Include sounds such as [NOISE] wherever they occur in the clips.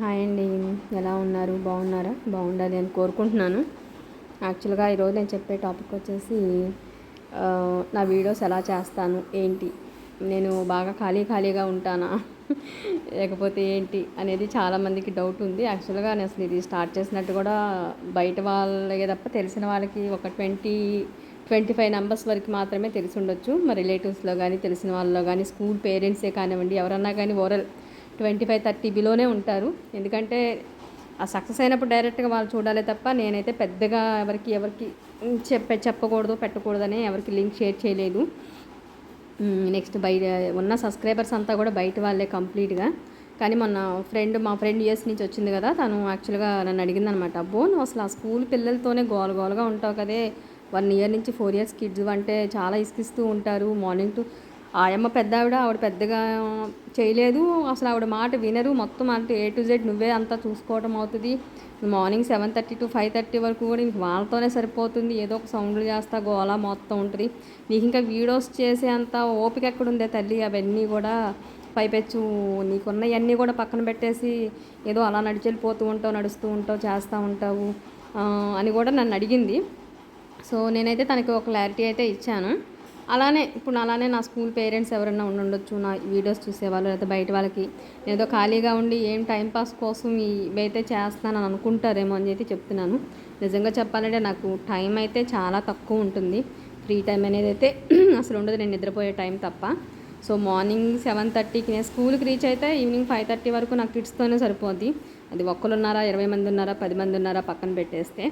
Hi అండి. ఎలా ఉన్నారు? బాగున్నారా? బాగుండాలి అని కోరుకుంటున్నాను. యాక్చువల్గా ఈరోజు నేను చెప్పే టాపిక్ వచ్చేసి నా వీడియోస్ ఎలా చేస్తాను? ఏంటి? నేను బాగా ఖాళీ ఖాళీగా ఉంటానా? లేకపోతే ఏంటి? అనేది చాలామందికి డౌట్ ఉంది. యాక్చువల్గా నేను అసలు ఇది స్టార్ట్ చేసినట్టు కూడా బయట వాళ్ళకి తప్ప తెలిసిన వాళ్ళకి ఒక ట్వంటీ ట్వంటీ ఫైవ్ నెంబర్స్ వరకు మాత్రమే తెలిసి ఉండొచ్చు. మా రిలేటివ్స్లో కానీ తెలిసిన వాళ్ళలో కానీ స్కూల్ పేరెంట్సే కానివ్వండి ఎవరన్నా కానీ ఓరల్ ట్వంటీ ఫైవ్ థర్టీ బిలోనే ఉంటారు. ఎందుకంటే ఆ సక్సెస్ అయినప్పుడు డైరెక్ట్గా వాళ్ళు చూడాలి తప్ప నేనైతే పెద్దగా ఎవరికి ఎవరికి చెప్ప చెప్పకూడదు పెట్టకూడదని ఎవరికి లింక్ షేర్ చేయలేదు. నెక్స్ట్ బయట ఉన్న సబ్స్క్రైబర్స్ అంతా కూడా బయట వాళ్ళే కంప్లీట్గా. కానీ మొన్న ఫ్రెండ్ మా ఫ్రెండ్ యూఎస్ నుంచి వచ్చింది కదా తను యాక్చువల్గా నన్ను అడిగింది అనమాట అబ్బో నువ్వు అసలు ఆ స్కూల్ పిల్లలతోనే గోల గోలగా ఉంటావు కదే. వన్ ఇయర్ నుంచి ఫోర్ ఇయర్స్ కిడ్స్ అంటే చాలా ఇసుకిస్తూ ఉంటారు. మార్నింగ్ టు ఆయమ్మ పెద్ద ఆవిడ ఆవిడ పెద్దగా చేయలేదు. అసలు ఆవిడ మాట వినరు. మొత్తం అంటే ఏ టు జెడ్ నువ్వే అంతా చూసుకోవడం అవుతుంది. Morning seven thirty to five thirty వరకు కూడా నీకు వాళ్ళతోనే సరిపోతుంది. ఏదో ఒక సౌండ్లు చేస్తా గోలా మొత్తం ఉంటుంది. నీకు ఇంకా వీడియోస్ చేసే అంత ఓపిక ఎక్కడుందే తల్లి? అవన్నీ కూడా పైపెచ్చు. నీకున్నవన్నీ కూడా పక్కన పెట్టేసి ఏదో అలా నడిచెళ్ళిపోతూ ఉంటావు నడుస్తూ ఉంటావు చేస్తూ ఉంటావు అని కూడా నన్ను అడిగింది. సో నేనైతే తనకి ఒక క్లారిటీ అయితే ఇచ్చాను. అలానే ఇప్పుడు అలానే నా స్కూల్ పేరెంట్స్ ఎవరైనా ఉండొచ్చు నా వీడియోస్ చూసేవాళ్ళు లేదా బయట వాళ్ళకి. ఏదో ఖాళీగా ఉండి ఏం టైంపాస్ కోసం ఇవైతే చేస్తానని అనుకుంటారేమో అని అయితే చెప్తున్నాను. నిజంగా చెప్పాలంటే నాకు టైం అయితే చాలా తక్కువ ఉంటుంది. ఫ్రీ టైం అనేది అయితే [CLEARS THROAT] అసలు ఉండదు నేను నిద్రపోయే టైం తప్ప. సో మార్నింగ్ సెవెన్ థర్టీకి నేను స్కూల్కి రీచ్ అయితే ఈవినింగ్ ఫైవ్ థర్టీ వరకు నాకు కిడ్స్తోనే సరిపోద్ది. అది ఒక్కరు ఉన్నారా ఇరవై మంది ఉన్నారా పది మంది ఉన్నారా పక్కన పెట్టేస్తే.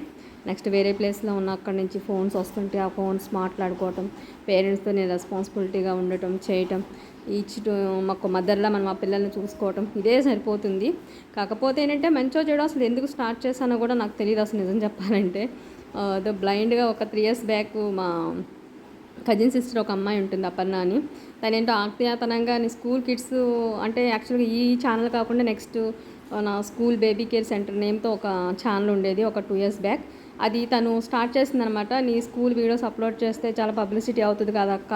నెక్స్ట్ వేరే ప్లేస్లో ఉన్న అక్కడి నుంచి ఫోన్స్ వస్తుంటే ఆ ఫోన్స్ మాట్లాడుకోవటం పేరెంట్స్తో నేను రెస్పాన్సిబిలిటీగా ఉండటం చేయటం ఈచ్ మాకు మదర్లా మనం ఆ పిల్లల్ని చూసుకోవటం ఇదే సరిపోతుంది. కాకపోతే ఏంటంటే మంచో చెడు అసలు ఎందుకు స్టార్ట్ చేశానో కూడా నాకు తెలియదు అసలు నిజం చెప్పాలంటే. అదో బ్లైండ్గా ఒక త్రీ ఇయర్స్ బ్యాక్ మా కజిన్ సిస్టర్ ఒక అమ్మాయి ఉంటుంది అపర్ణ అని తనేంటో ఆజ్ఞాతనంగా నీ స్కూల్ కిడ్స్ అంటే యాక్చువల్గా ఈ ఛానల్ కాకుండా నెక్స్ట్ నా స్కూల్ బేబీ కేర్ సెంటర్ నేమ్తో ఒక ఛానల్ ఉండేది ఒక టూ ఇయర్స్ బ్యాక్. అది తను స్టార్ట్ చేసిందనమాట. నీ స్కూల్ వీడియోస్ అప్లోడ్ చేస్తే చాలా పబ్లిసిటీ అవుతుంది కదక్క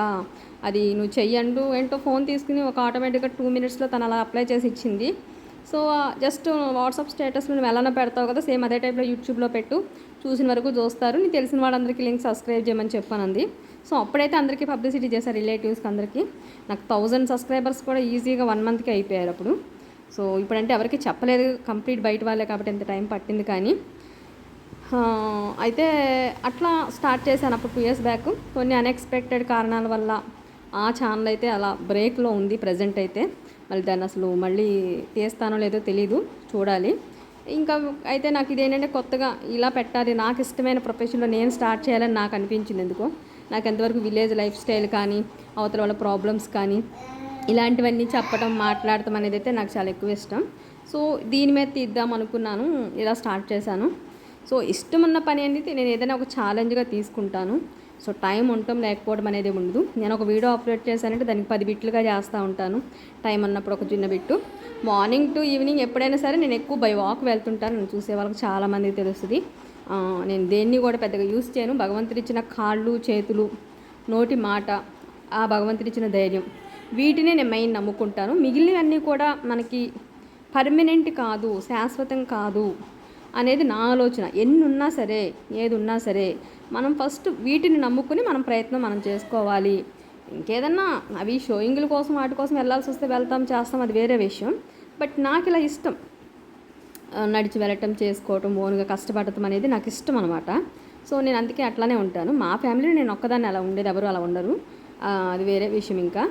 అది నువ్వు చెయ్యండు ఏంటో ఫోన్ తీసుకుని ఒక ఆటోమేటిక్గా టూ మినిట్స్లో తను అలా అప్లై చేసి ఇచ్చింది. సో జస్ట్ వాట్సాప్ స్టేటస్లో నువ్వు ఎలానో పెడతావు కదా సేమ్ అదే టైప్లో యూట్యూబ్లో పెట్టు. చూసిన వరకు చూస్తారు. నీకు తెలిసిన వాళ్ళందరికీ లింక్ సబ్స్క్రైబ్ చేయమని చెప్పానంది. సో అప్పుడైతే అందరికీ పబ్లిసిటీ చేశారు రిలేటివ్స్కి అందరికీ. నాకు థౌజండ్ సబ్స్క్రైబర్స్ కూడా ఈజీగా వన్ మంత్కి అయిపోయారు అప్పుడు. సో ఇప్పుడంటే ఎవరికి చెప్పలేదు కంప్లీట్ బయట వాళ్ళే కాబట్టి ఎంత టైం పట్టింది కానీ. అయితే అట్లా స్టార్ట్ చేశాను అప్పుడు టూ ఇయర్స్ బ్యాక్. కొన్ని అన్ఎక్స్పెక్టెడ్ కారణాల వల్ల ఆ ఛానల్ అయితే అలా బ్రేక్లో ఉంది ప్రజెంట్ అయితే. మళ్ళీ దాన్ని అసలు మళ్ళీ తీస్తానో లేదో తెలీదు చూడాలి. ఇంకా అయితే నాకు ఇదేంటంటే కొత్తగా ఇలా పెట్టాలి నాకు ఇష్టమైన ప్రొఫెషన్లో నేను స్టార్ట్ చేయాలని నాకు అనిపించింది ఎందుకో. నాకు ఎంతవరకు విలేజ్ లైఫ్ స్టైల్ కానీ అవతల వాళ్ళ ప్రాబ్లమ్స్ కానీ ఇలాంటివన్నీ చెప్పడం మాట్లాడటం అనేది అయితే నాకు చాలా ఎక్కువ ఇష్టం. సో దీని మీద తీద్దాం అనుకున్నాను ఇలా స్టార్ట్ చేశాను. సో ఇష్టం ఉన్న పని అనేది నేను ఏదైనా ఒక ఛాలెంజ్గా తీసుకుంటాను. సో టైం ఉండటం లేకపోవడం అనేది ఉండదు. నేను ఒక వీడియో అప్లోడ్ చేశానంటే దానికి పది బిట్లుగా చేస్తూ ఉంటాను. టైం అన్నప్పుడు ఒక చిన్న బిట్టు. మార్నింగ్ టు ఈవినింగ్ ఎప్పుడైనా సరే నేను ఎక్కువ బై వాక్ వెళ్తుంటాను. నన్ను చూసే వాళ్ళకి చాలామంది తెలుస్తుంది. నేను దేన్ని కూడా పెద్దగా యూస్ చేయను. భగవంతుడు ఇచ్చిన కాళ్ళు చేతులు నోటి మాట ఆ భగవంతుడు ఇచ్చిన ధైర్యం. వీటినే నేను మెయిన్ నమ్ముకుంటాను. మిగిలినవన్నీ కూడా మనకి పర్మనెంట్ కాదు శాశ్వతం కాదు. అనేది నా ఆలోచన. ఎన్ని ఉన్నా సరే ఏది ఉన్నా సరే మనం ఫస్ట్ వీటిని నమ్ముకుని మనం ప్రయత్నం మనం చేసుకోవాలి. ఇంకేదన్నా అవి షోయింగ్ల కోసం వాటి కోసం వెళ్ళాల్సి వస్తే వెళ్తాం చేస్తాం అది వేరే విషయం. బట్ నాకు ఇలా ఇష్టం. నడిచి వెళ్ళటం చేసుకోవటం ఓన్గా కష్టపడటం అనేది నాకు ఇష్టం అనమాట సో నేను అందుకే అట్లానే ఉంటాను. మా ఫ్యామిలీ నేను ఒక్కదాన్ని అలా ఉండేది. ఎవరు అలా ఉండరు. అది వేరే విషయం ఇంకా.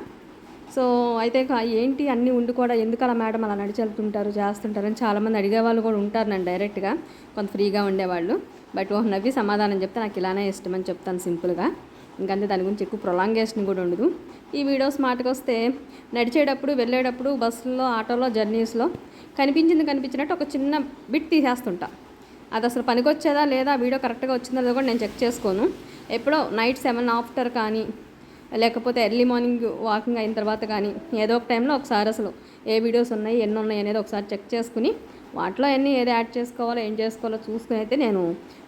సో అయితే కా- ఏంటి అన్నీ ఉండి కూడా ఎందుకు అలా మేడం అలా నడిచి వెళ్తుంటారు చేస్తుంటారు అని చాలామంది అడిగే వాళ్ళు కూడా ఉంటారు నన్ను డైరెక్ట్గా. కొంత ఫ్రీగా ఉండేవాళ్ళు. బట్ ఓ నవ్వి సమాధానం చెప్తే నాకు ఇలానే ఇష్టం అని చెప్తాను సింపుల్గా. ఇంకంతే దాని గురించి ఎక్కువ ప్రొలాంగేషన్ కూడా ఉండదు. ఈ వీడియోస్ మాటకు వస్తే నడిచేటప్పుడు వెళ్ళేటప్పుడు బస్సులో ఆటోలో జర్నీస్లో కనిపించింది కనిపించినట్టు ఒక చిన్న బిట్ తీసేస్తుంటా. అది అసలు పనికొచ్చేదా లేదా వీడియో కరెక్ట్గా వచ్చిందో కూడా నేను చెక్ చేసుకోను. ఎప్పుడో నైట్ సెవెన్ ఆఫ్టర్ కానీ లేకపోతే ఎర్లీ మార్నింగ్ వాకింగ్ అయిన తర్వాత కానీ ఏదో ఒక టైంలో ఒకసారి అసలు ఏ వీడియోస్ ఉన్నాయి ఎన్ని ఉన్నాయి అనేది ఒకసారి చెక్ చేసుకుని వాటిలో అన్నీ ఏది యాడ్ చేసుకోవాలో ఏం చేసుకోవాలో చూసుకుని అయితే నేను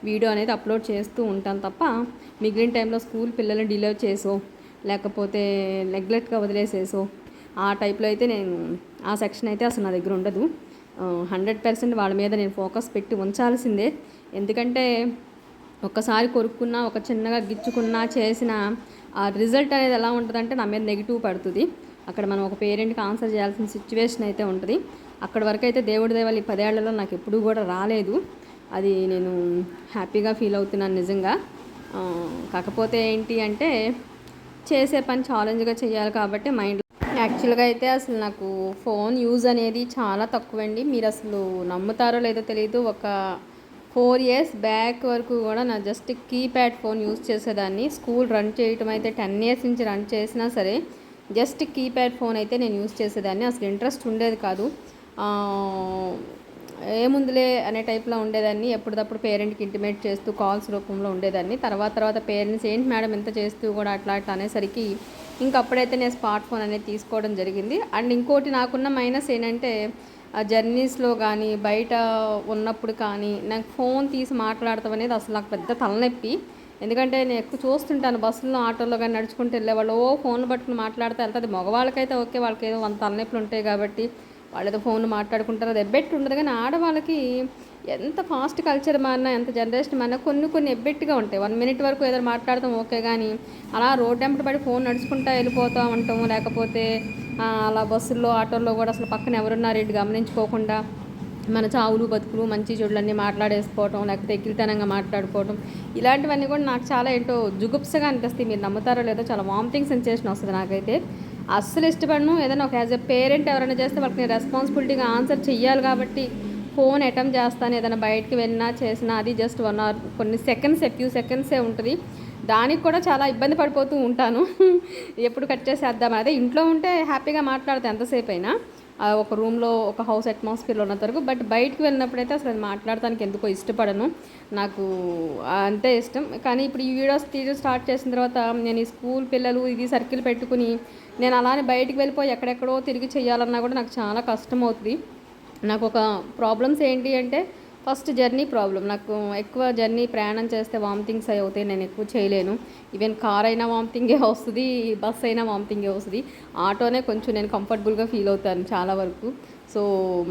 వీడియో అనేది అప్లోడ్ చేస్తూ ఉంటాను తప్ప మిగిలిన టైంలో స్కూల్ పిల్లల్ని డిలే చేసో లేకపోతే నెగ్లెక్ట్గా వదిలేసేసో ఆ టైప్లో అయితే నేను ఆ సెక్షన్ అయితే అసలు నా దగ్గర ఉండదు. హండ్రెడ్ పర్సెంట్ వాళ్ళ మీద నేను ఫోకస్ పెట్టి ఉంచాల్సిందే. ఎందుకంటే ఒక్కసారి కొరుక్కున్నా ఒక చిన్నగా గిచ్చుకున్నా చేసిన ఆ రిజల్ట్ అనేది ఎలా ఉంటుందంటే నా మీద నెగిటివ్ పడుతుంది. అక్కడ మనం ఒక పేరెంట్కి ఆన్సర్ చేయాల్సిన సిచ్యువేషన్ అయితే ఉంటుంది. అక్కడ వరకు అయితే దేవుడి దేవాలి ఈ పదేళ్ళలో నాకు ఎప్పుడూ కూడా రాలేదు. అది నేను హ్యాపీగా ఫీల్ అవుతున్నాను నిజంగా. కాకపోతే ఏంటి అంటే చేసే పని ఛాలెంజ్గా చేయాలి కాబట్టి మైండ్ యాక్చువల్గా అయితే అసలు నాకు ఫోన్ యూజ్ అనేది చాలా తక్కువండి. మీరు అసలు నమ్ముతారో లేదో తెలియదు ఒక ఫోర్ ఇయర్స్ బ్యాక్ వరకు కూడా నా జస్ట్ కీప్యాడ్ ఫోన్ యూస్ చేసేదాన్ని. స్కూల్ రన్ చేయటం అయితే టెన్ ఇయర్స్ నుంచి రన్ చేసినా సరే జస్ట్ కీప్యాడ్ ఫోన్ అయితే నేను యూస్ చేసేదాన్ని. అసలు ఇంట్రెస్ట్ ఉండేది కాదు. ఏముందిలే అనే టైప్లో ఉండేదాన్ని. ఎప్పటికప్పుడు పేరెంట్కి ఇంటిమేట్ చేస్తూ కాల్స్ రూపంలో ఉండేదాన్ని. తర్వాత తర్వాత పేరెంట్స్ ఏంటి మేడం ఇంత చేస్తూ కూడా అట్లా అట్లా అనేసరికి ఇంక అప్పుడైతే నేను స్మార్ట్ ఫోన్ అనేది తీసుకోవడం జరిగింది. అండ్ ఇంకోటి నాకున్న మైనస్ ఏంటంటే ఆ జర్నీస్లో కానీ బయట ఉన్నప్పుడు కానీ నాకు ఫోన్ తీసి మాట్లాడతాం అనేది అసలు నాకు పెద్ద తలనొప్పి. ఎందుకంటే నేను ఎక్కువ చూస్తుంటాను బస్సులో ఆటోలో కానీ నడుచుకుంటూ వెళ్ళేవాళ్ళు. ఓ ఫోన్ పట్టుకుని మాట్లాడితే వెళ్తుంది మగవాళ్ళకైతే ఓకే వాళ్ళకి ఏదో వంద తలనొప్పులు ఉంటాయి కాబట్టి వాళ్ళు ఏదో ఫోన్ మాట్లాడుకుంటారు. అది ఎబ్బెట్టు ఉండదు. కానీ ఆడవాళ్ళకి ఎంత ఫాస్ట్ కల్చర్ మారినా ఎంత జనరేషన్ మారినా కొన్ని కొన్ని ఎబ్బెట్టుగా ఉంటాయి. వన్ మినిట్ వరకు ఏదైనా మాట్లాడతాం ఓకే కానీ అలా రోడ్ ఎంపట పడి ఫోన్ నడుచుకుంటా వెళ్ళిపోతూ ఉంటాము లేకపోతే అలా బస్సుల్లో ఆటోల్లో కూడా అసలు పక్కన ఎవరున్నారు ఏంటి గమనించుకోకుండా మన చావులు బతుకులు మంచి చెడులన్నీ మాట్లాడేసుకోవటం లేకపోతే ఎక్కిరితనంగా మాట్లాడుకోవటం ఇలాంటివన్నీ కూడా నాకు చాలా ఏంటో జుగుప్సగా అనిపిస్తాయి. మీరు నమ్ముతారో లేదో చాలా వామిటింగ్ సెన్సేషన్ వస్తుంది నాకైతే. అస్సలు ఇష్టపడను. ఏదైనా ఒక యాజ్ ఎ పేరెంట్ ఎవరైనా చేస్తే వాళ్ళకి నేను రెస్పాన్సిబిలిటీగా ఆన్సర్ చెయ్యాలి కాబట్టి ఫోన్ అటెంప్ట్ చేస్తాను ఏదైనా బయటకు వెళ్ళినా చేసినా అది జస్ట్ వన్ అవర్ కొన్ని సెకండ్స్ ఫ్యూ సెకండ్సే ఉంటుంది. దానికి కూడా చాలా ఇబ్బంది పడిపోతూ ఉంటాను. [LAUGHS] ఎప్పుడు కట్ చేసేద్దాం? అదే ఇంట్లో ఉంటే హ్యాపీగా మాట్లాడతాను ఎంతసేపు అయినా ఒక రూమ్లో ఒక హౌస్ అట్మాస్ఫియర్లో ఉన్నంత వరకు బట్ బయటకు వెళ్ళినప్పుడైతే అసలు అది మాట్లాడటానికి ఎందుకో ఇష్టపడను. నాకు అంతే ఇష్టం. కానీ ఇప్పుడు ఈ వీడియోస్ తీయడం స్టార్ట్ చేసిన తర్వాత నేను ఈ స్కూల్ పిల్లలు ఇది సర్కిల్ పెట్టుకుని నేను అలానే బయటకు వెళ్ళిపోయి ఎక్కడెక్కడో తిరిగి చేయాలన్నా కూడా నాకు చాలా కష్టం అవుతుంది నాకు ఒక ప్రాబ్లమ్స్ ఏంటి అంటే ఫస్ట్ జర్నీ ప్రాబ్లం నాకు ఎక్కువ జర్నీ ప్రయాణం చేస్తే వామిటింగ్స్ అవి అవుతాయి నేను ఎక్కువ చేయలేను. ఈవెన్ కార్ అయినా వామిటింగే వస్తుంది బస్ అయినా వామిటింగే వస్తుంది. ఆటోనే కొంచెం నేను కంఫర్టబుల్గా ఫీల్ అవుతాను చాలా వరకు. సో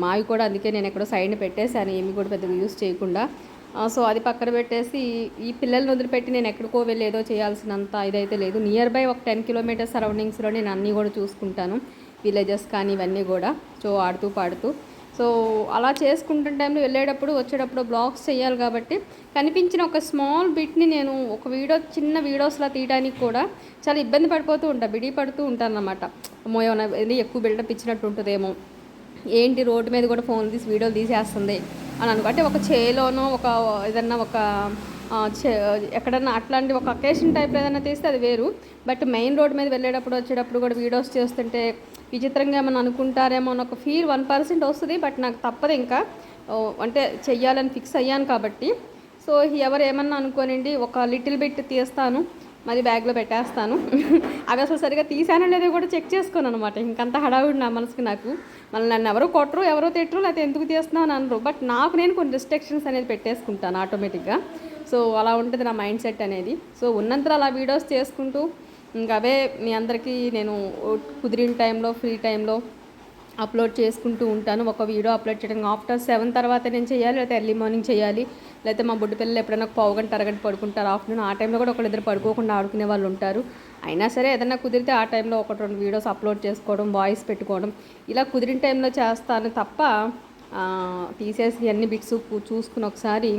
మావి కూడా అందుకే నేను ఎక్కడో సైడ్ని పెట్టేశాను ఏమి కూడా పెద్దగా యూస్ చేయకుండా. సో అది పక్కన పెట్టేసి ఈ పిల్లల్ని వదిలిపెట్టి నేను ఎక్కడికో వెళ్ళి ఏదో చేయాల్సినంత ఇదైతే లేదు. నియర్ బై ఒక టెన్ కిలోమీటర్స్ సరౌండింగ్స్లో నేను అన్నీ కూడా చూసుకుంటాను. విలేజెస్ కానీ ఇవన్నీ కూడా. సో ఆడుతూ పాడుతూ. సో అలా చేసుకుంటున్న టైంలో వెళ్ళేటప్పుడు వచ్చేటప్పుడు బ్లాగ్స్ చేయాలి కాబట్టి కనిపించిన ఒక స్మాల్ బిట్ని నేను ఒక వీడియో చిన్న వీడియోస్లా తీయడానికి కూడా చాలా ఇబ్బంది పడిపోతూ ఉంటాను బిడి పడుతూ ఉంటాను అనమాట అమ్మో ఏమైనా ఎక్కువ బిల్డప్ ఇచ్చినట్టు ఉంటుందేమో. ఏంటి రోడ్డు మీద కూడా ఫోన్ తీసి వీడియోలు తీసేస్తుంది అని అనుకో అంటే ఒక చేలోనో ఒక ఏదన్నా ఒక చే- ఎక్కడన్నా అట్లాంటి ఒక అకేషన్ టైప్లో ఏదైనా తీస్తే అది వేరు. బట్ మెయిన్ రోడ్ మీద వెళ్ళేటప్పుడు వచ్చేటప్పుడు కూడా వీడియోస్ చేస్తుంటే విచిత్రంగా ఏమైనా అనుకుంటారేమో అని ఒక ఫీల్ వన్ పర్సెంట్ వస్తుంది బట్ నాకు తప్పదు ఇంకా. అంటే చెయ్యాలని ఫిక్స్ అయ్యాను కాబట్టి. సో ఎవరు ఏమన్నా అనుకోనండి ఒక లిటిల్ బిట్ తీస్తాను మరి బ్యాగ్లో పెట్టేస్తాను. [LAUGHS] అవి అసలు సరిగా తీసాను అనేది కూడా చెక్ చేసుకోను అనమాట ఇంకంత హడావుడి నా మనసుకి నాకు. మళ్ళీ నన్ను ఎవరో కొట్టరు ఎవరో తిట్టరు లేకపోతే ఎందుకు తీస్తున్నావు అని అనరు. బట్ నాకు నేను కొన్ని రిస్ట్రిక్షన్స్ అనేది పెట్టేసుకుంటాను ఆటోమేటిక్గా సో అలా ఉంటుంది నా మైండ్ సెట్ అనేది. సో ఉన్నంతలో అలా వీడియోస్ చేసుకుంటూ ఇంకా అవే మీ అందరికీ నేను కుదిరిన టైంలో ఫ్రీ టైంలో అప్లోడ్ చేసుకుంటూ ఉంటాను. ఒక వీడియో అప్లోడ్ చేయడం ఆఫ్టర్ సెవెన్ తర్వాత నేను చేయాలి లేకపోతే ఎర్లీ మార్నింగ్ చేయాలి లేకపోతే మా బుడ్డి పిల్లలు ఎప్పుడైనా ఒక పావు గంట అరగంట పడుకుంటారు ఆఫ్టర్నూన్. ఆ టైంలో కూడా ఒకళ్ళిద్దరు పడుకోకుండా ఆడుకునే వాళ్ళు ఉంటారు. అయినా సరే ఏదైనా కుదిరితే ఆ టైంలో ఒకటి రెండు వీడియోస్ అప్లోడ్ చేసుకోవడం వాయిస్ పెట్టుకోవడం ఇలా కుదిరిన టైంలో చేస్తాను తప్ప తీసేసి అన్ని బిట్స్ చూసుకుని ఒకసారి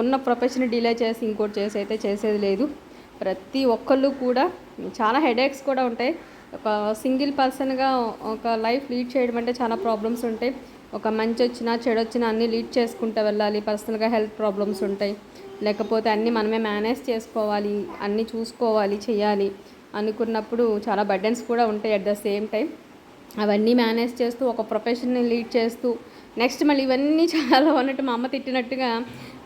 ఉన్న ప్రొఫెషన్ డిలే చేసి ఇంకోటి చేసి అయితే చేసేది లేదు. ప్రతి ఒక్కళ్ళు కూడా చాలా హెడేక్స్ కూడా ఉంటాయి. ఒక సింగిల్ పర్సన్గా ఒక లైఫ్ లీడ్ చేయడం అంటే చాలా ప్రాబ్లమ్స్ ఉంటాయి. ఒక మంచి వచ్చినా చెడు వచ్చినా అన్నీ లీడ్ చేసుకుంటూ వెళ్ళాలి. పర్సనల్గా హెల్త్ ప్రాబ్లమ్స్ ఉంటాయి. లేకపోతే అన్నీ మనమే మేనేజ్ చేసుకోవాలి అన్నీ చూసుకోవాలి చేయాలి అనుకున్నప్పుడు చాలా బర్డెన్స్ కూడా ఉంటాయి. అట్ ద సేమ్ టైం అవన్నీ మేనేజ్ చేస్తూ ఒక ప్రొఫెషన్ని లీడ్ చేస్తూ నెక్స్ట్ మళ్ళీ ఇవన్నీ చాలా ఉన్నట్టు మా అమ్మ తిట్టినట్టుగా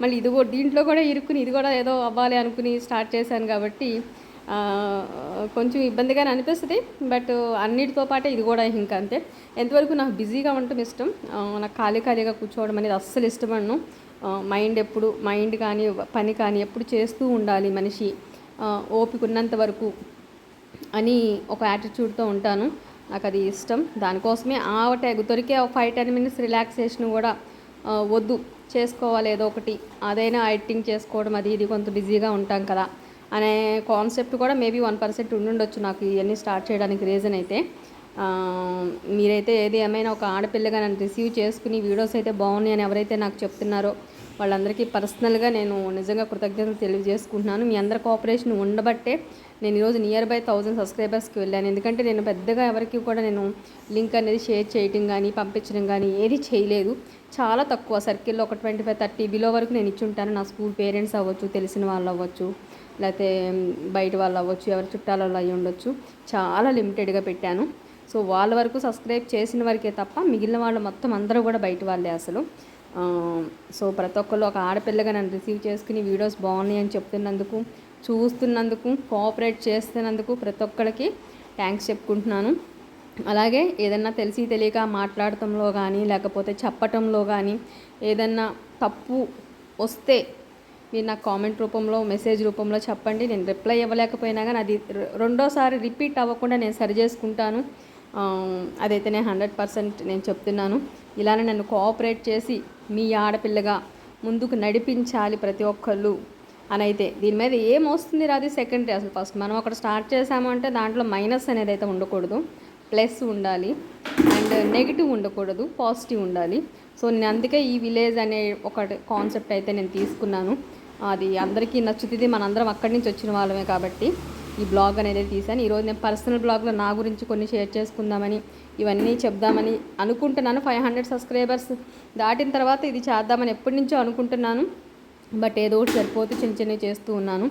మళ్ళీ ఇది దీంట్లో కూడా ఇరుక్కుని ఇది కూడా ఏదో అవ్వాలి అనుకుని స్టార్ట్ చేశాను కాబట్టి కొంచెం ఇబ్బందిగానే అనిపిస్తుంది. బట్ అన్నిటితో పాటే ఇది కూడా ఇంకా అంతే. ఎంతవరకు నాకు బిజీగా ఉండటం ఇష్టం నాకు ఖాళీ ఖాళీగా కూర్చోవడం అనేది అస్సలు ఇష్టపడను మైండ్ ఎప్పుడు మైండ్ కానీ పని కానీ ఎప్పుడు చేస్తూ ఉండాలి మనిషి ఓపిక ఉన్నంత వరకు అని ఒక యాటిట్యూడ్తో ఉంటాను. నాకు అది ఇష్టం. దానికోసమే ఆ ట్యాగ్ దొరికే ఫైవ్ టెన్ మినిట్స్ రిలాక్సేషన్ కూడా వద్దు. చేసుకోవాలి ఏదో ఒకటి. అదైనా ఎడిటింగ్ చేసుకోవడం అది ఇది కొంత బిజీగా ఉంటాం కదా అనే కాన్సెప్ట్ కూడా మేబీ వన్ పర్సెంట్ ఉండుండొచ్చు నాకు ఇవన్నీ స్టార్ట్ చేయడానికి రీజన్ అయితే. మీరైతే ఏది ఏమైనా ఒక ఆడపిల్లగా నన్ను రిసీవ్ చేసుకుని వీడియోస్ అయితే బాగున్నాయి అని ఎవరైతే నాకు చెప్తున్నారో వాళ్ళందరికీ పర్సనల్గా నేను నిజంగా కృతజ్ఞతలు తెలియజేసుకుంటున్నాను. మీ అందరి కోఆపరేషన్ ఉండబట్టే నేను ఈరోజు నియర్ బై థౌజండ్ సబ్స్క్రైబర్స్కి వెళ్ళాను. ఎందుకంటే నేను పెద్దగా ఎవరికి కూడా నేను లింక్ అనేది షేర్ చేయటం కానీ పంపించడం కానీ ఏది చేయలేదు. చాలా తక్కువ సర్కిల్లో ఒక ట్వంటీ ఫైవ్ థర్టీ బిలో వరకు నేను ఇచ్చి ఉంటాను. నా స్కూల్ పేరెంట్స్ అవ్వచ్చు తెలిసిన వాళ్ళు అవ్వచ్చు లేకపోతే బయట వాళ్ళు అవ్వచ్చు ఎవరి చుట్టాలలో అయ్యి ఉండొచ్చు. చాలా లిమిటెడ్గా పెట్టాను. సో వాళ్ళ వరకు సబ్స్క్రైబ్ చేసిన వరకే తప్ప మిగిలిన వాళ్ళు మొత్తం అందరూ కూడా బయట వాళ్ళే అసలు. సో ప్రతి ఒక్కళ్ళు ఒక ఆడపిల్లగా నన్ను రిసీవ్ చేసుకుని వీడియోస్ బాగున్నాయి అని చెప్తున్నందుకు చూస్తున్నందుకు కోఆపరేట్ చేస్తున్నందుకు ప్రతి ఒక్కరికి థ్యాంక్స్ చెప్పుకుంటున్నాను. అలాగే ఏదన్నా తెలిసి తెలియక మాట్లాడటంలో కానీ లేకపోతే చెప్పటంలో కానీ ఏదన్నా తప్పు వస్తే మీరు నాకు కామెంట్ రూపంలో మెసేజ్ రూపంలో చెప్పండి. నేను రిప్లై ఇవ్వలేకపోయినా కానీ అది రెండోసారి రిపీట్ అవ్వకుండా నేను సరి చేసుకుంటాను. ఆ, అదైతే నేను హండ్రెడ్ పర్సెంట్ నేను చెప్తున్నాను. ఇలానే నన్ను కోఆపరేట్ చేసి మీ ఆడపిల్లగా ముందుకు నడిపించాలి ప్రతి ఒక్కళ్ళు. అని అయితే దీని మీద ఏం వస్తుంది రాది సెకండరీ అసలు ఫస్ట్ మనం ఒకటి స్టార్ట్ చేసాము అంటే దాంట్లో మైనస్ అనేది అయితే ఉండకూడదు. ప్లస్ ఉండాలి. అండ్ నెగిటివ్ ఉండకూడదు. పాజిటివ్ ఉండాలి. సో నేను అందుకే ఈ విలేజ్ అనే ఒక కాన్సెప్ట్ అయితే నేను తీసుకున్నాను. అది అందరికీ నచ్చుతుంది. మనందరం అక్కడి నుంచి వచ్చిన వాళ్ళమే కాబట్టి ఈ బ్లాగ్ అనేది తీశాను. ఈరోజు నేను పర్సనల్ బ్లాగ్లో నా గురించి కొన్ని షేర్ చేసుకుందామని ఇవన్నీ చెప్దామని అనుకుంటున్నాను. ఫైవ్ హండ్రెడ్ సబ్స్క్రైబర్స్ దాటిన తర్వాత ఇది చేద్దామని ఎప్పటి నుంచో అనుకుంటున్నాను. బట్ ఏదో ఒకటి సరిపోతే చిన్న చిన్నవి చేస్తూ ఉన్నాను.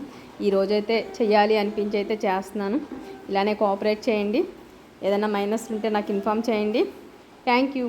ఈరోజైతే చేయాలి చెయ్యాలి అనిపించి అయితే చేస్తున్నాను. ఇలానే కోఆపరేట్ చేయండి. ఏదైనా మైనస్ ఉంటే నాకు ఇన్ఫామ్ చేయండి. Thank you